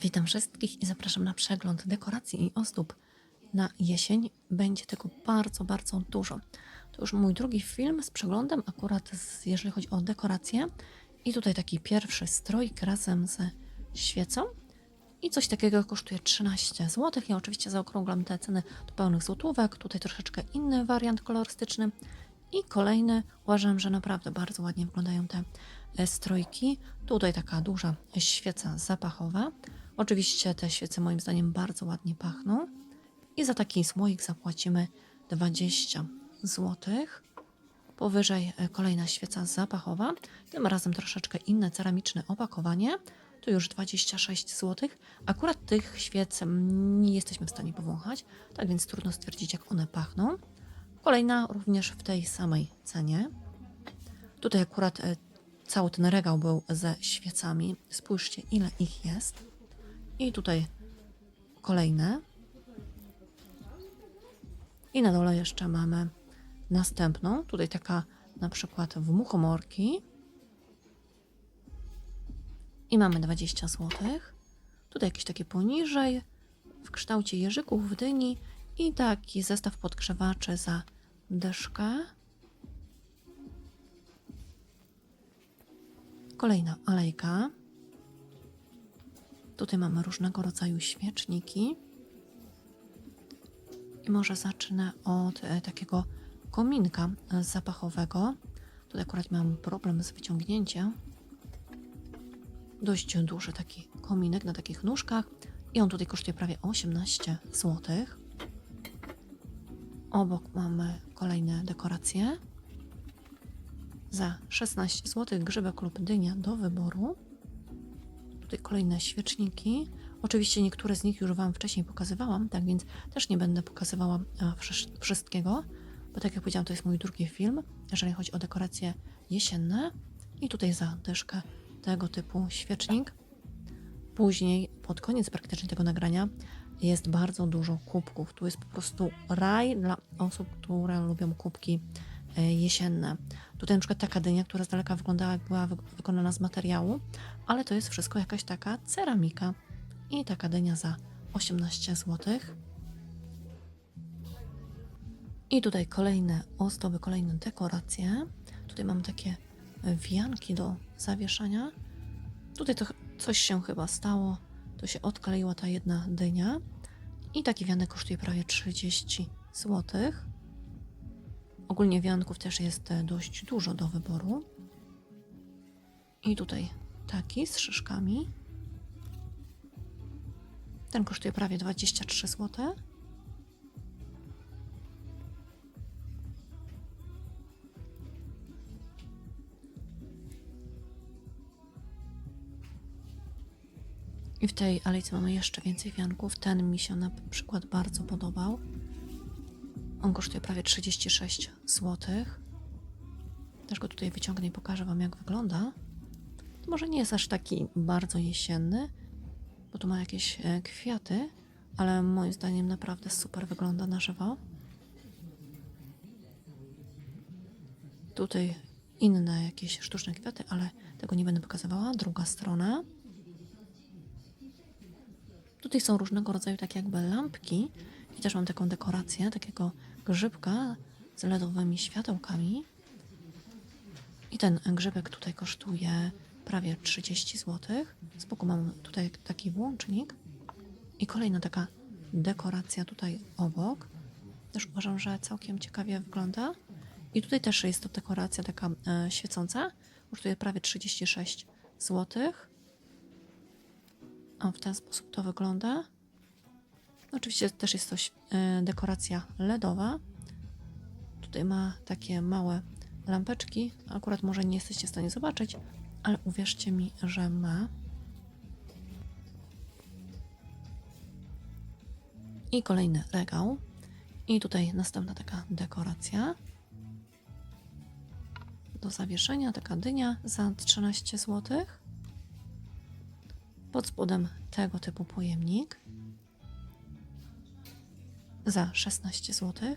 Witam wszystkich i zapraszam na przegląd dekoracji i ozdób na jesień. Będzie tego bardzo, bardzo dużo. To już mój drugi film z przeglądem, akurat z, jeżeli chodzi o dekorację. I tutaj taki pierwszy stroik razem ze świecą. I coś takiego kosztuje 13 zł. Ja oczywiście zaokrąglam te ceny do pełnych złotówek. Tutaj troszeczkę inny wariant kolorystyczny. I kolejny, uważam, że naprawdę bardzo ładnie wyglądają te e, strojki. Tutaj taka duża świeca zapachowa. Oczywiście te świece moim zdaniem bardzo ładnie pachną. I za taki słoik zapłacimy 20 zł. Powyżej e, kolejna świeca zapachowa. Tym razem troszeczkę inne ceramiczne opakowanie. Tu już 26 zł. Akurat tych świec mm, nie jesteśmy w stanie powąchać, tak więc trudno stwierdzić, jak one pachną. Kolejna również w tej samej cenie. Tutaj akurat e, cały ten regał był ze świecami. Spójrzcie, ile ich jest. I tutaj kolejne. I na dole jeszcze mamy następną. Tutaj taka na przykład w muchomorki. I mamy 20 zł. Tutaj jakieś takie poniżej w kształcie jeżyków w dyni i taki zestaw podgrzewaczy za dyszkę. Kolejna alejka. Tutaj mamy różnego rodzaju świeczniki. I może zacznę od e, takiego kominka e, zapachowego. Tutaj akurat mam problem z wyciągnięciem. Dość duży taki kominek na takich nóżkach. I on tutaj kosztuje prawie 18 zł. Obok mamy kolejne dekoracje. Za 16 zł grzybek lub dynia do wyboru. Tutaj kolejne świeczniki. Oczywiście niektóre z nich już Wam wcześniej pokazywałam, tak więc też nie będę pokazywała e, wszy- wszystkiego, bo tak jak powiedziałam, to jest mój drugi film, jeżeli chodzi o dekoracje jesienne. I tutaj za dyszkę tego typu świecznik. Później, pod koniec praktycznie tego nagrania, jest bardzo dużo kubków. Tu jest po prostu raj dla osób, które lubią kubki e, jesienne. Tutaj na przykład taka która z daleka wyglądała, jak była wy- wykonana z materiału, ale to jest wszystko jakaś taka ceramika. I taka dynia za 18 zł. I tutaj kolejne ozdoby, kolejne dekoracje. Tutaj mam takie wianki do zawieszania. Tutaj to coś się chyba stało. To się odkleiła ta jedna dynia. I taki wianek kosztuje prawie 30 zł. Ogólnie wianków też jest e, dość dużo do wyboru. I tutaj taki z szyszkami. Ten kosztuje prawie 23 zł. I w tej alejce mamy jeszcze więcej wianków. Ten mi się na przykład bardzo podobał. On kosztuje prawie 36 zł. Też go tutaj wyciągnę i pokażę Wam, jak wygląda. Może nie jest aż taki bardzo jesienny, bo tu ma jakieś e, kwiaty, ale moim zdaniem naprawdę super wygląda na żywo. Tutaj inne jakieś sztuczne kwiaty, ale tego nie będę pokazywała. Druga strona. Tutaj są różnego rodzaju takie jakby lampki i też mam taką dekorację, takiego grzybka z LEDowymi światełkami. I ten grzybek tutaj kosztuje prawie 30 zł. Z boku mam tutaj taki włącznik i kolejna taka dekoracja tutaj obok. Też uważam, że całkiem ciekawie wygląda. I tutaj też jest to dekoracja taka e, świecąca. Kosztuje prawie 36 złotych. O, w ten sposób to wygląda. Oczywiście też jest to e, dekoracja LEDowa. Tutaj ma takie małe lampeczki. Akurat może nie jesteście w stanie zobaczyć, ale uwierzcie mi, że ma. I kolejny regał. I tutaj następna taka dekoracja. Do zawieszenia taka dynia za 13 złotych pod spodem tego typu pojemnik za 16 zł.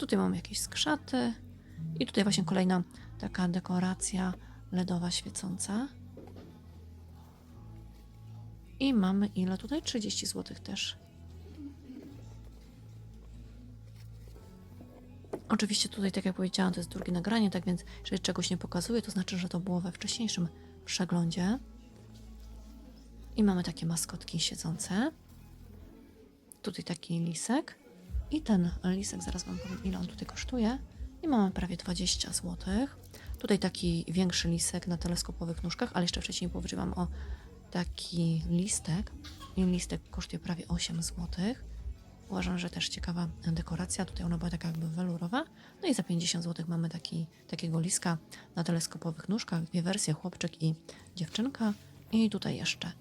Tutaj mamy jakieś skrzaty i tutaj właśnie kolejna taka dekoracja LEDowa świecąca. I mamy ile tutaj? 30 zł też. Oczywiście tutaj, tak jak powiedziałam, to jest drugie nagranie, tak więc jeżeli czegoś nie pokazuję, to znaczy, że to było we wcześniejszym przeglądzie. I mamy takie maskotki siedzące. Tutaj taki lisek. I ten lisek, zaraz Wam powiem, ile on tutaj kosztuje. I mamy prawie 20 zł. Tutaj taki większy lisek na teleskopowych nóżkach, ale jeszcze wcześniej powiedziałam o taki listek. I listek kosztuje prawie 8 zł. Uważam, że też ciekawa dekoracja. Tutaj ona była taka jakby welurowa. No i za 50 zł mamy taki, takiego liska na teleskopowych nóżkach. Dwie wersje, chłopczyk i dziewczynka. I tutaj jeszcze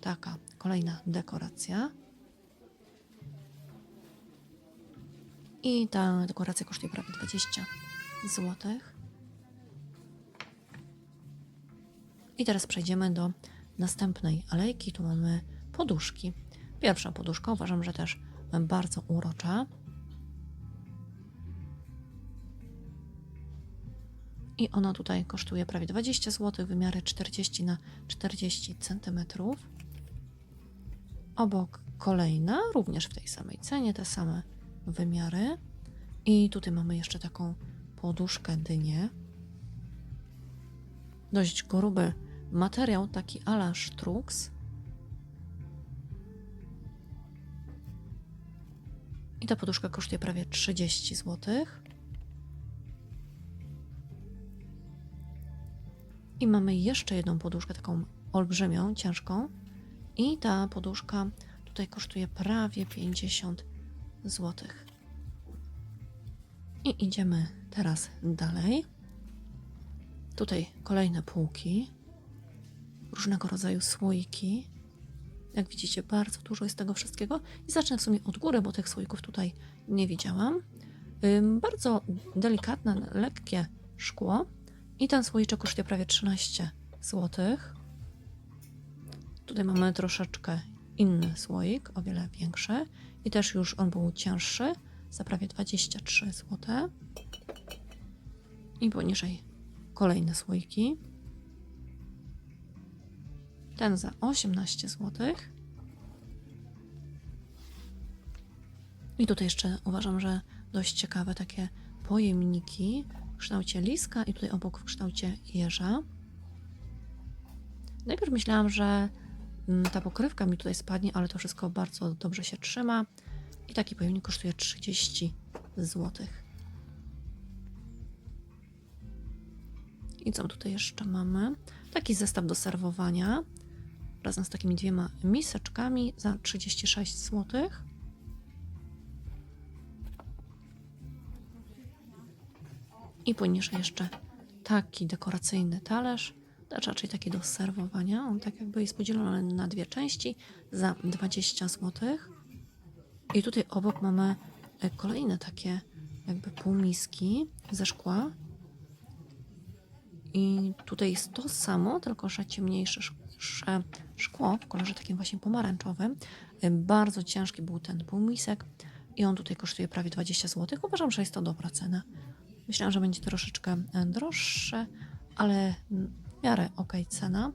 taka kolejna dekoracja. I ta dekoracja kosztuje prawie 20 zł. I teraz przejdziemy do następnej alejki. Tu mamy poduszki. Pierwsza poduszka uważam, że też bardzo urocza. I ona tutaj kosztuje prawie 20 zł, wymiary 40 na 40 cm. Obok kolejna, również w tej samej cenie, te same wymiary. I tutaj mamy jeszcze taką poduszkę dynię. Dość gruby materiał, taki ala sztruks. I ta poduszka kosztuje prawie 30 zł. I mamy jeszcze jedną poduszkę, taką olbrzymią, ciężką. I ta poduszka tutaj kosztuje prawie 50 zł. I idziemy teraz dalej. Tutaj kolejne półki, różnego rodzaju słoiki. Jak widzicie, bardzo dużo jest tego wszystkiego. I zacznę w sumie od góry, bo tych słoików tutaj nie widziałam. Bardzo delikatne, lekkie szkło. I ten słoiczek kosztuje prawie 13 zł. Tutaj mamy troszeczkę inny słoik, o wiele większy. I też już on był cięższy, za prawie 23 zł. I poniżej kolejne słoiki. Ten za 18 zł. I tutaj jeszcze uważam, że dość ciekawe takie pojemniki w kształcie liska i tutaj obok w kształcie jeża. Najpierw myślałam, że ta pokrywka mi tutaj spadnie, ale to wszystko bardzo dobrze się trzyma. I taki pojemnik kosztuje 30 zł. I co tutaj jeszcze mamy? Taki zestaw do serwowania razem z takimi dwiema miseczkami za 36 zł. I poniżej jeszcze taki dekoracyjny talerz, też raczej taki do serwowania. On tak jakby jest podzielony na dwie części za 20 zł. I tutaj obok mamy e, kolejne takie jakby półmiski ze szkła. I tutaj jest to samo, tylko że ciemniejsze sz- szkło w kolorze takim właśnie pomarańczowym. E, Bardzo ciężki był ten półmisek i on tutaj kosztuje prawie 20 zł. Uważam, że jest to dobra cena. Myślałam, że będzie troszeczkę e, droższe, ale w miarę ok cena.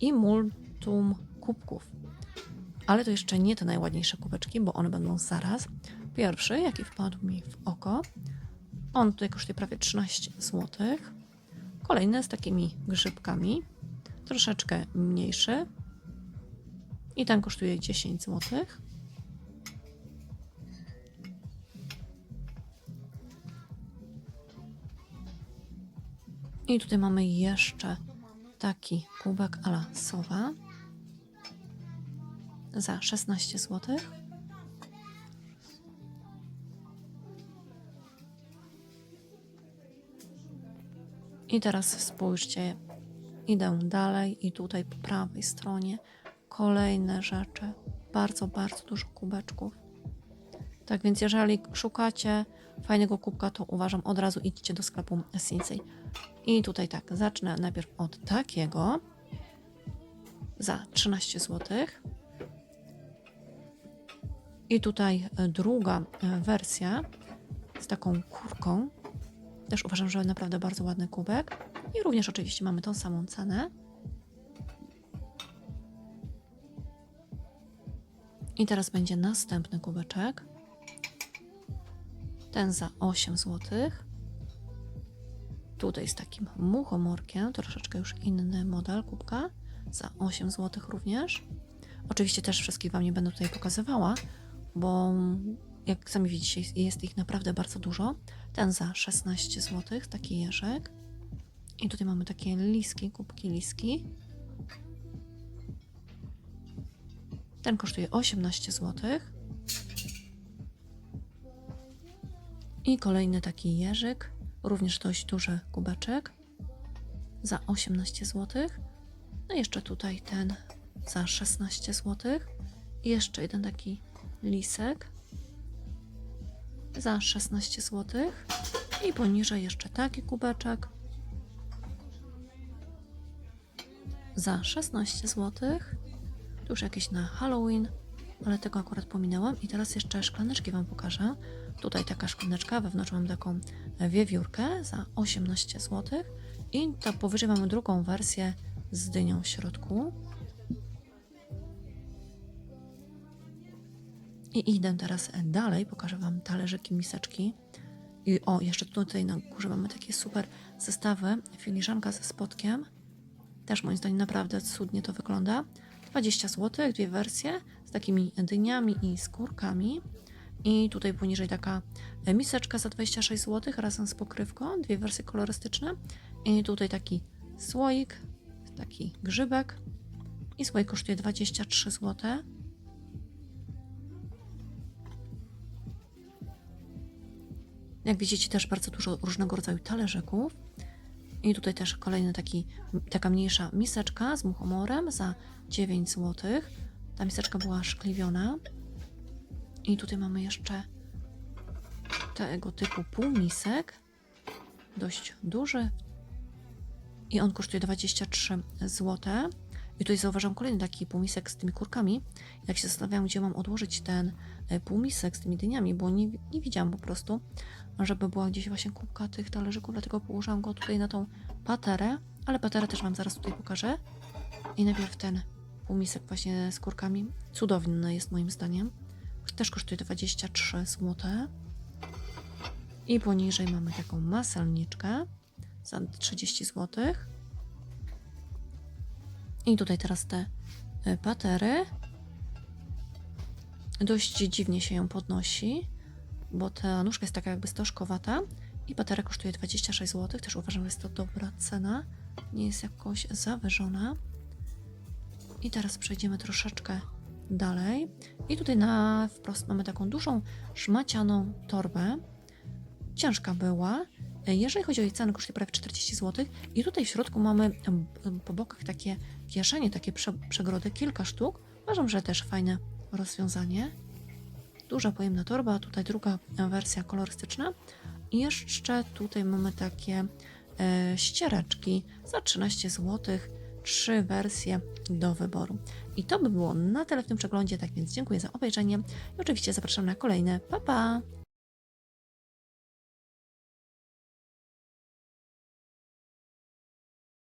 I multum kubków. Ale to jeszcze nie te najładniejsze kubeczki, bo one będą zaraz. Pierwszy, jaki wpadł mi w oko, on tutaj kosztuje prawie 13 zł. Kolejny z takimi grzybkami, troszeczkę mniejszy. I ten kosztuje 10 zł. I tutaj mamy jeszcze taki kubek ala sowa za 16 zł. I teraz spójrzcie, idę dalej i tutaj po prawej stronie kolejne rzeczy. Bardzo, bardzo dużo kubeczków. Tak więc jeżeli szukacie fajnego kubka, to uważam od razu idźcie do sklepu Sinsei. I tutaj tak, zacznę najpierw od takiego za 13 zł. I tutaj e, druga e, wersja z taką kurką Też uważam, że naprawdę bardzo ładny kubek. I również oczywiście mamy tą samą cenę. I teraz będzie następny kubeczek. Ten za 8 zł. Tutaj z takim muchomorkiem, troszeczkę już inny model kubka, za 8 zł również. Oczywiście też wszystkich Wam nie będę tutaj pokazywała, bo jak sami widzicie, jest ich naprawdę bardzo dużo. Ten za 16 zł, taki jeżek. I tutaj mamy takie liski, kubki liski. Ten kosztuje 18 zł. I kolejny taki jeżyk, również dość duży kubeczek za 18 zł. No i jeszcze tutaj ten za 16 zł. I jeszcze jeden taki lisek za 16 zł. I poniżej jeszcze taki kubeczek za 16 zł. Tu już jakieś na Halloween, ale tego akurat pominęłam. I teraz jeszcze szklaneczki Wam pokażę. Tutaj taka szklaneczka, wewnątrz mam taką wiewiórkę za 18 zł. I to powyżej mamy drugą wersję z dynią w środku. I idę teraz dalej, pokażę Wam talerzyki, miseczki. I o, jeszcze tutaj na górze mamy takie super zestawy. Filiżanka ze spotkiem. Też moim zdaniem naprawdę cudnie to wygląda. 20 zł, dwie wersje z takimi dyniami i skórkami. I tutaj poniżej taka miseczka za 26 zł razem z pokrywką, dwie wersje kolorystyczne. I tutaj taki słoik, taki grzybek. I słoik kosztuje 23 zł. Jak widzicie, też bardzo dużo różnego rodzaju talerzyków. I tutaj też kolejny taki, taka mniejsza miseczka z muchomorem za 9 zł. Ta miseczka była szkliwiona. I tutaj mamy jeszcze tego typu półmisek. Dość duży. I on kosztuje 23 zł. I tutaj zauważam kolejny taki półmisek z tymi kurkami. Jak się zastanawiam, gdzie mam odłożyć ten e, półmisek z tymi dyniami, bo nie, nie widziałam po prostu, żeby była gdzieś właśnie kubka tych talerzyków, dlatego położyłam go tutaj na tą paterę, ale paterę też Wam zaraz tutaj pokażę. I najpierw ten półmisek właśnie z kurkami. Cudowny jest moim zdaniem. Też kosztuje 23 zł. I poniżej mamy taką maselniczkę za 30 zł. I tutaj teraz te patery. Dość dziwnie się ją podnosi, bo ta nóżka jest taka jakby stożkowata i patera kosztuje 26 zł. Też uważam, że jest to dobra cena. Nie jest jakoś zawyżona. I teraz przejdziemy troszeczkę dalej. I tutaj na wprost mamy taką dużą, szmacianą torbę. Ciężka była. Jeżeli chodzi o jej cenę, kosztuje prawie 40 zł. I tutaj w środku mamy po bokach takie kieszenie, takie prze, przegrody, kilka sztuk. Uważam, że też fajne rozwiązanie. Duża pojemna torba, tutaj druga wersja kolorystyczna. I jeszcze tutaj mamy takie e, ściereczki za 13 zł. Trzy wersje do wyboru. I to by było na tyle w tym przeglądzie, tak więc dziękuję za obejrzenie i oczywiście zapraszam na kolejne. Pa, pa!